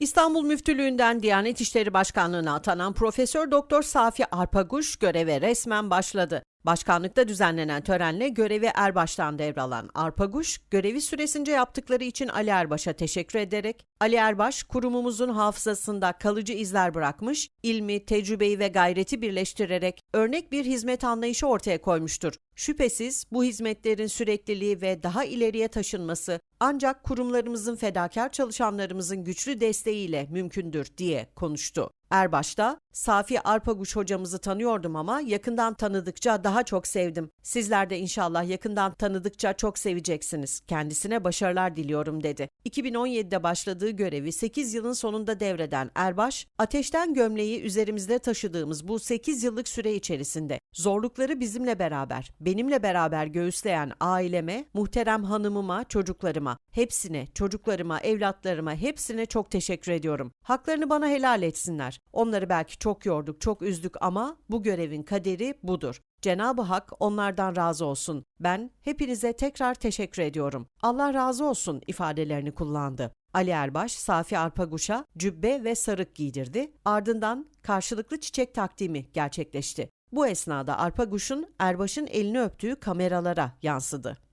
İstanbul Müftülüğü'nden Diyanet İşleri Başkanlığı'na atanan Profesör Doktor Safi Arpaguş göreve resmen başladı. Başkanlıkta düzenlenen törenle görevi Erbaş'tan devralan Arpaguş, görevi süresince yaptıkları için Ali Erbaş'a teşekkür ederek, Ali Erbaş, kurumumuzun hafızasında kalıcı izler bırakmış, ilmi, tecrübeyi ve gayreti birleştirerek örnek bir hizmet anlayışı ortaya koymuştur. Şüphesiz bu hizmetlerin sürekliliği ve daha ileriye taşınması ancak kurumlarımızın fedakar çalışanlarımızın güçlü desteğiyle mümkündür diye konuştu. Erbaş'ta Safi Arpaguş hocamızı tanıyordum ama yakından tanıdıkça daha çok sevdim. Sizler de inşallah yakından tanıdıkça çok seveceksiniz. Kendisine başarılar diliyorum dedi. 2017'de başladığı görevi 8 yılın sonunda devreden Erbaş, ateşten gömleği üzerimizde taşıdığımız bu 8 yıllık süre içerisinde zorlukları bizimle beraber, benimle beraber göğüsleyen aileme, muhterem hanımıma, çocuklarıma, hepsine, çocuklarıma, evlatlarıma hepsine çok teşekkür ediyorum. Haklarını bana helal etsinler. Onları belki çok yorduk, çok üzdük ama bu görevin kaderi budur. Cenab-ı Hak onlardan razı olsun. Ben hepinize tekrar teşekkür ediyorum. Allah razı olsun ifadelerini kullandı. Ali Erbaş, Safi Arpaguş'a cübbe ve sarık giydirdi. Ardından karşılıklı çiçek takdimi gerçekleşti. Bu esnada Arpaguş'un Erbaş'ın elini öptüğü kameralara yansıdı.